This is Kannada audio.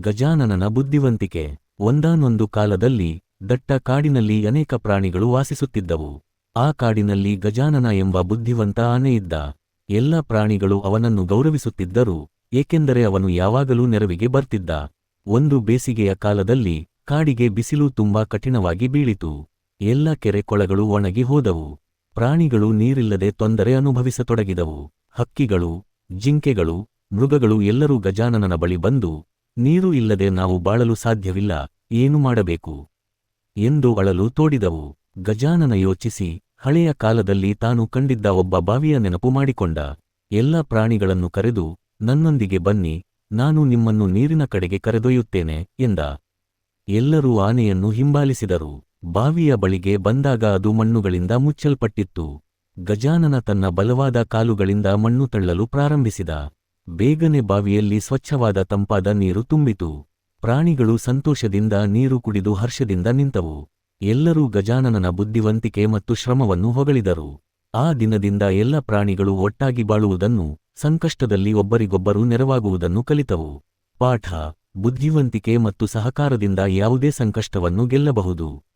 ಗಜಾನನನ ಬುದ್ಧಿವಂತಿಕೆ. ಒಂದಾನೊಂದು ಕಾಲದಲ್ಲಿ ದಟ್ಟ ಕಾಡಿನಲ್ಲಿ ಅನೇಕ ಪ್ರಾಣಿಗಳು ವಾಸಿಸುತ್ತಿದ್ದವು. ಆ ಕಾಡಿನಲ್ಲಿ ಗಜಾನನ ಎಂಬ ಬುದ್ಧಿವಂತ ಆನೆಯಿದ್ದ ಎಲ್ಲ ಪ್ರಾಣಿಗಳು ಅವನನ್ನು ಗೌರವಿಸುತ್ತಿದ್ದರು, ಏಕೆಂದರೆ ಅವನು ಯಾವಾಗಲೂ ನೆರವಿಗೆ ಬರ್ತಿದ್ದ. ಒಂದು ಬೇಸಿಗೆಯ ಕಾಲದಲ್ಲಿ ಕಾಡಿಗೆ ಬಿಸಿಲು ತುಂಬಾ ಕಠಿಣವಾಗಿ ಬೀಳಿತು. ಎಲ್ಲ ಕೆರೆ ಕೊಳಗಳು ಒಣಗಿ ಹೋದವು. ಪ್ರಾಣಿಗಳು ನೀರಿಲ್ಲದೆ ತೊಂದರೆ ಅನುಭವಿಸತೊಡಗಿದವು. ಹಕ್ಕಿಗಳು, ಜಿಂಕೆಗಳು, ಮೃಗಗಳು ಎಲ್ಲರೂ ಗಜಾನನನ ಬಳಿ ಬಂದು ನೀರು ಇಲ್ಲದೆ ನಾವು ಬಾಳಲು ಸಾಧ್ಯವಿಲ್ಲ, ಏನು ಮಾಡಬೇಕು? ಎಂದು ಅಳಲು ತೋಡಿದವು. ಗಜಾನನ ಯೋಚಿಸಿ, ಹಳೆಯ ಕಾಲದಲ್ಲಿ ತಾನು ಕಂಡಿದ್ದ ಒಬ್ಬ ಬಾವಿಯ ನೆನಪು ಮಾಡಿಕೊಂಡ. ಎಲ್ಲ ಪ್ರಾಣಿಗಳನ್ನು ಕರೆದು, ನನ್ನೊಂದಿಗೆ ಬನ್ನಿ, ನಾನು ನಿಮ್ಮನ್ನು ನೀರಿನ ಕಡೆಗೆ ಕರೆದೊಯ್ಯುತ್ತೇನೆ, ಎಂದ. ಎಲ್ಲರೂ ಆನೆಯನ್ನು ಹಿಂಬಾಲಿಸಿದರು. ಬಾವಿಯ ಬಳಿಗೆ ಬಂದಾಗ ಅದು ಮಣ್ಣುಗಳಿಂದ ಮುಚ್ಚಲ್ಪಟ್ಟಿತ್ತು. ಗಜಾನನ ತನ್ನ ಬಲವಾದ ಕಾಲುಗಳಿಂದ ಮಣ್ಣು ತಳ್ಳಲು ಪ್ರಾರಂಭಿಸಿದ. ಬೇಗನೆ ಬಾವಿಯಲ್ಲಿ ಸ್ವಚ್ಛವಾದ ತಂಪಾದ ನೀರು ತುಂಬಿತು. ಪ್ರಾಣಿಗಳು ಸಂತೋಷದಿಂದ ನೀರು ಕುಡಿದು ಹರ್ಷದಿಂದ ನಿಂತವು. ಎಲ್ಲರೂ ಗಜಾನನನ ಬುದ್ಧಿವಂತಿಕೆ ಮತ್ತು ಶ್ರಮವನ್ನು ಹೊಗಳಿದರು. ಆ ದಿನದಿಂದ ಎಲ್ಲ ಪ್ರಾಣಿಗಳು ಒಟ್ಟಾಗಿ ಬಾಳುವುದನ್ನು, ಸಂಕಷ್ಟದಲ್ಲಿ ಒಬ್ಬರಿಗೊಬ್ಬರು ನೆರವಾಗುವುದನ್ನು ಕಲಿತವು. ಪಾಠ, ಬುದ್ಧಿವಂತಿಕೆ ಮತ್ತು ಸಹಕಾರದಿಂದ ಯಾವುದೇ ಸಂಕಷ್ಟವನ್ನು ಗೆಲ್ಲಬಹುದು.